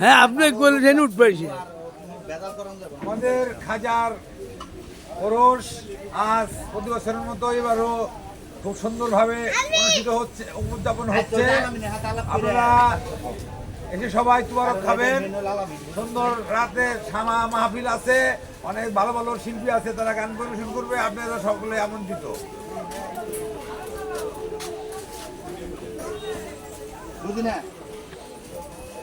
হ্যাঁ আপনি বলেছেন উঠবেছে আমাদের খাজার খরচ আজ প্রতি বছরের মতো এবারও খুব সুন্দরভাবে অনুষ্ঠিত হচ্ছে উদযাপন হচ্ছে। আপনারা এসে সবাই তুয়ারক খাবেন। সুন্দর রাতে সামা মাহফিল আছে অনেক ভালো ভালো শিল্পী আছে তারা গান পরিবেশন করবে আপনারা সকলে আমন্ত্রিত। বুঝি না?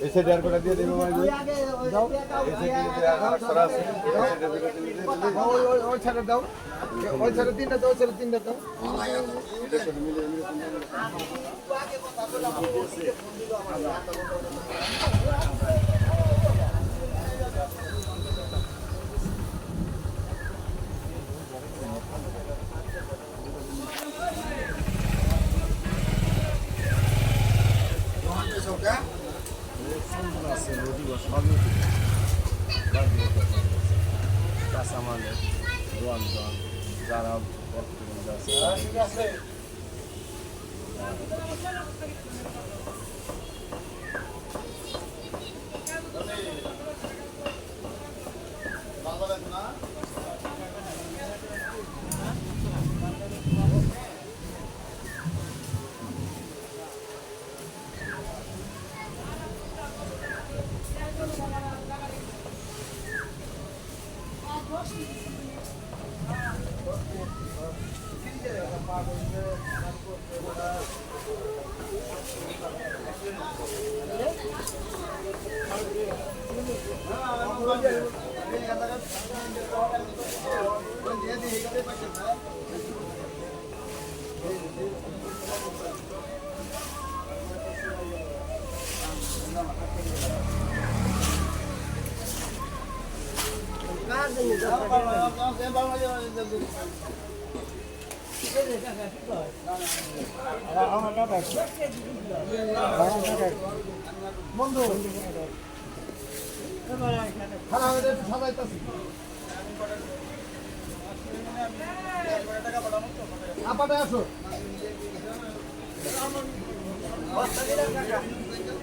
সাইডে দেওয়ার কথা দিয়ে দেবে মানে দাও। এসে দিয়ে আর কটা আছে। ওই ছেড়ে দাও। ওই ছেড়ে তিনটা দাও ছেড়ে তিনটা দাও। Nossa, eu digo, só meu filho. Vai ver o que acontece. Dá essa maneira. Do ano, do ano. Zarabo, bota tudo na dessa. Ah, fica assim. যারা বর্তমানে আছে আপাটা আসো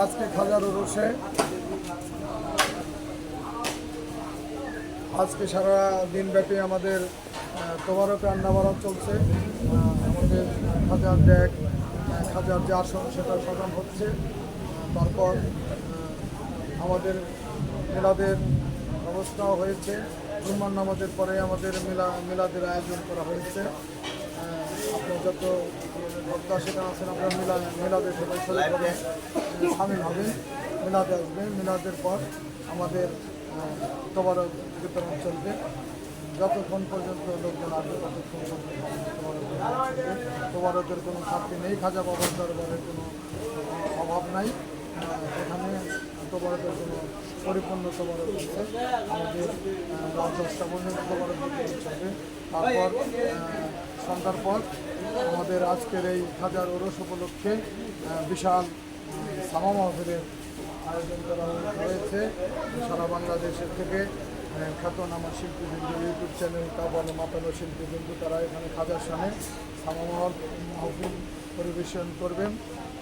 আজকে খাজার রোষে আজকে সারা দিনব্যাপী আমাদের তোমারও রান্নাবাড়া চলছে। আমাদের খাজার আহ, খাজার যে আসন সেটা সকাল হচ্ছে। তারপর আমাদের মেলাদের ব্যবস্থাও হয়েছে। জুম্মার নামাজের পরে আমাদের মেলা মেলাদের আয়োজন করা হয়েছে। আপনার যত বক্তা সেখানে আছেন আপনার মেলা মেলাদে সবাই সামিল হবেন মিলাদে আসবেন মিলাদের পর আমাদের তোবারক বিতরণ চলবে যতক্ষণ পর্যন্ত লোকজন আসবে ততক্ষণ পর্যন্ত। তোবারকের কোনো ঘাটতি নেই খাজা বাবার দরবারের কোনো অভাব নাই এখানে তোবারকের কোনো পরিপূর্ণ তবরক হচ্ছে আমাদের রাত দশটা পর্যন্ত তবরক বিতরণ চলবে তারপর সন্ধ্যার পর আমাদের আজকের এই হাজার ওরস উপলক্ষে বিশাল সামা মাহফিলের আয়োজন করা হয়েছে। সারা বাংলাদেশের থেকে খ্যাতনামা শিল্পীবৃন্দ, ইউটিউব চ্যানেল তারপরে মাতানো শিল্পীবৃন্দ তারা এখানে খাজার সামনে সামা মাহফিল পরিবেশন করবেন।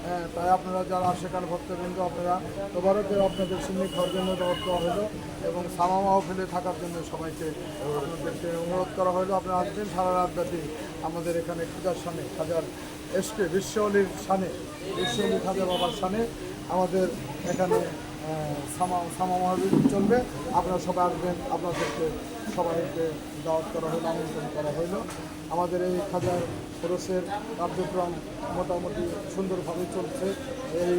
হ্যাঁ, তাই আপনারা যারা সেখানে ভক্তবৃন্দ আপনারা তোবারকের আপনাদের সিন্নি জন্য দাওয়াত করা হলো এবং সামা মাহফিলে থাকার জন্য সবাইকে আপনাদেরকে অনুরোধ করা হলো। আপনারা আসবেন সারা রাত ব্যাপী আমাদের এখানে পূজার সামনে খাজার এসকে বিশ্বলীর সানে বিশ্বলী খাজা বাবার সানে আমাদের এখানে সামা সামা চলবে। আপনারা সবাই আসবেন, আপনাদেরকে সবাইকে দাওয়াত করা হলো, আমন্ত্রণ করা হলো। আমাদের এই খাজার খরচের কার্যক্রম মোটামুটি সুন্দরভাবে চলছে। এই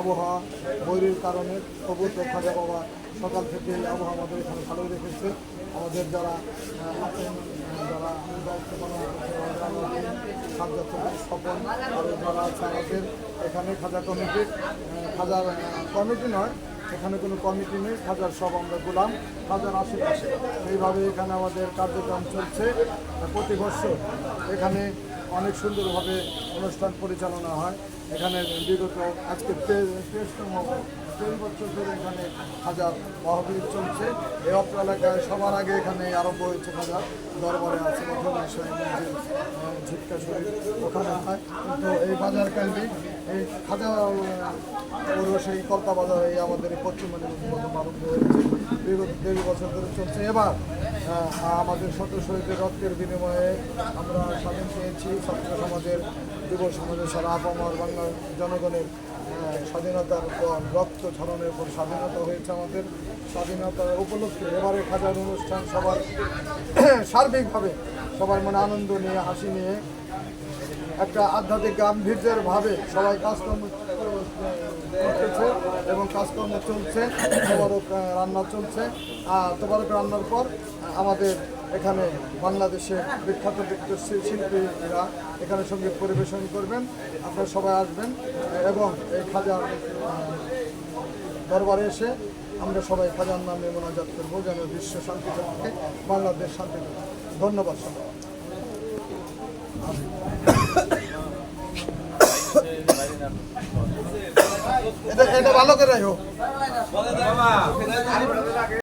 আবহাওয়া বৈরির কারণে তো খাজা বাবা সকাল থেকে এই আবহাওয়া আমাদের এখানে ভালোই রেখেছে। আমাদের যারা যারা দায়িত্ব পালন করছে আমাদের আমাদের খাজা স্বপন আরও যারা আছে এখানে খাজা কমিটির খাজার কমিটি নয়, এখানে কোনো কমিটি নেই, খাজার সব আমরা গোলাম, খাজার আশেপাশে। এইভাবে এখানে আমাদের কার্যক্রম চলছে। প্রতি বছর এখানে অনেক সুন্দরভাবে অনুষ্ঠান পরিচালনা হয়। এখানে বিগত আজকে তেইশতম তেইশ বছর ধরে এখানে হাজার মহাবীর চলছে। এই অত্র এলাকায় সবার আগে এখানে আরম্ভ হয়েছে হাজার দরবারে আছে ঝিটকা শরীর ওখানে হয়। কিন্তু এই বাজার কেন্দ্রিক এই খাজা পুরো সেই কলকা বাজার এই আমাদের এই পশ্চিমবঙ্গের প্রথম আরম্ভ হয়েছে। বিগত দেড় বছর ধরে চলছে। এবার আমাদের শত শহীদের রক্তের বিনিময়ে আমরা স্বাধীন পেয়েছি। ছাত্র সমাজের, যুব সমাজের, সারা আপামর বাংলা জনগণের স্বাধীনতার পর রক্ত ঝরনের পর স্বাধীনতা হয়েছে আমাদের। স্বাধীনতা উপলক্ষে এবারে খাজার অনুষ্ঠান সবার সার্বিকভাবে সবার মনে আনন্দ নিয়ে, হাসি নিয়ে একটা আধ্যাত্মিক গাম্ভীর্যের ভাবে সবাই কাজকর্ম করতেছে এবং কাজকর্ম চলছে। তোবারক রান্না চলছে। আর তোবারক রান্নার পর আমাদের এখানে বাংলাদেশে বিখ্যাত শিল্পীরা এখানে সংগীত পরিবেশন করবেন। আপনারা সবাই আসবেন এবং এই খাজার দরবারে এসে আমরা সবাই খাজার নামে মোনাজাত করব যেন বিশ্ব শান্তি থাকে বাংলাদেশ শান্তি ধন্যবাদ সবাই। এটা ভালো করে হোক